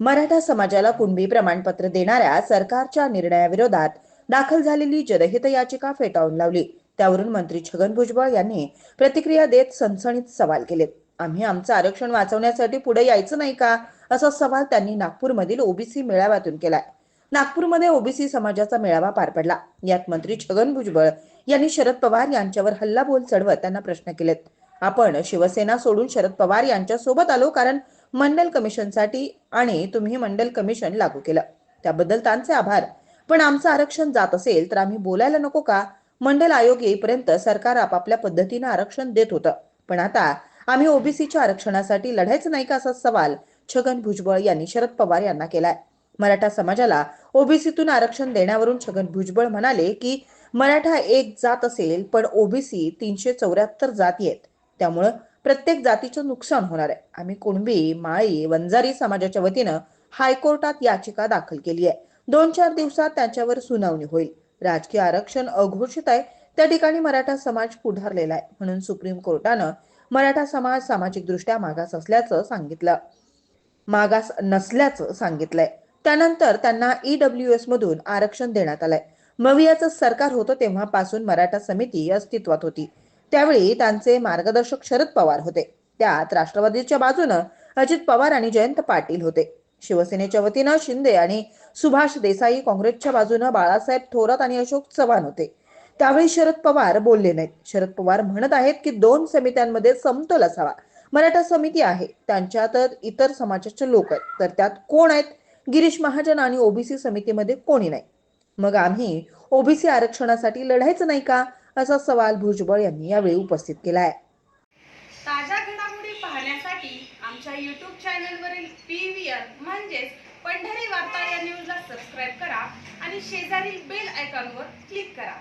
मराठा समाजाला कुणबी प्रमाणपत्र देणाऱ्या सरकारच्या निर्णयाविरोधात दाखल झालेली जनहित याचिका फेटाळून लावली. त्यावरून मंत्री छगन भुजबळ यांनी प्रतिक्रिया देत सणसणीत सवाल केलेत आम्ही आमचं आरक्षण वाचवण्यासाठी पुढे यायचं नाही का? असा सवाल त्यांनी नागपूरमधील ओबीसी मेळाव्यातून केलाय. नागपूरमध्ये ओबीसी समाजाचा मेळावा पार पडला. यात मंत्री छगन भुजबळ यांनी शरद पवार यांच्यावर हल्लाबोल चढवत त्यांना प्रश्न केलेत. आपण शिवसेना सोडून शरद पवार यांच्या सोबत आलो कारण मंडल कमिशनसाठी आणि तुम्ही मंडल कमिशन लागू केलं. त्याबद्दल त्यांचे आभार. पण आमचं आरक्षण जात असेल तर आम्ही बोलायला नको का? मंडल आयोग येईपर्यंत सरकार आपापल्या पद्धतीनं आरक्षण देत होतं. पण आता आम्ही ओबीसीच्या आरक्षणासाठी लढायचं नाही का असा सवाल छगन भुजबळ यांनी शरद पवार यांना केलाय. मराठा समाजाला ओबीसीतून आरक्षण देण्यावरून छगन भुजबळ म्हणाले की मराठा एक जात असेल पण ओबीसी तीनशे चौऱ्याहत्तर जाती आहेत. त्यामुळं प्रत्येक जातीचं नुकसान होणार आहे. आम्ही कुणबी माळी वंजारी समाजाच्या वतीनं हायकोर्टात याचिका दाखल केली आहे. दोन चार दिवसात त्याच्यावर सुनावणी होईल. राजकीय आरक्षण अघोषित आहे. त्या ठिकाणी मराठा समाज पुढारलेला आहे. म्हणून सुप्रीम कोर्टानं मराठा समाज सामाजिकदृष्ट्या मागास असल्याचं सांगितलं. मागास नसल्याचं सांगितलंय. त्यानंतर त्यांना ईडब्ल्यू एस मधून आरक्षण देण्यात आलंय. मवियाचं सरकार होतं तेव्हापासून मराठा समिती अस्तित्वात होती. त्यावेळी त्यांचे मार्गदर्शक शरद पवार होते. त्यात राष्ट्रवादीच्या बाजूनं अजित पवार आणि जयंत पाटील होते. शिवसेनेच्या वतीनं शिंदे आणि सुभाष देसाई काँग्रेसच्या बाजूनं बाळासाहेब थोरात आणि अशोक चव्हाण होते. त्यावेळी शरद पवार बोलले नाहीत. शरद पवार म्हणत आहेत की दोन समित्यांमध्ये समतोल असावा. मराठा समिती आहे. त्यांच्यात इतर समाजाचे लोक आहेत. तर त्यात कोण आहेत? गिरीश महाजन आणि ओबीसी समितीमध्ये कोणी नाही. मग आम्ही ओबीसी आरक्षणासाठी लढायचं नाही का? असा सवाल भुजबळ यांनी यावेळी उपस्थित केलाय. ताज्या घडामोडी पाहण्यासाठी आमच्या यूट्यूब चॅनलवरील पी व्ही आर म्हणजेच पंढरी वार्ता या न्यूजला सबस्क्राईब करा आणि शेजारील बेल आयकॉनवर क्लिक करा.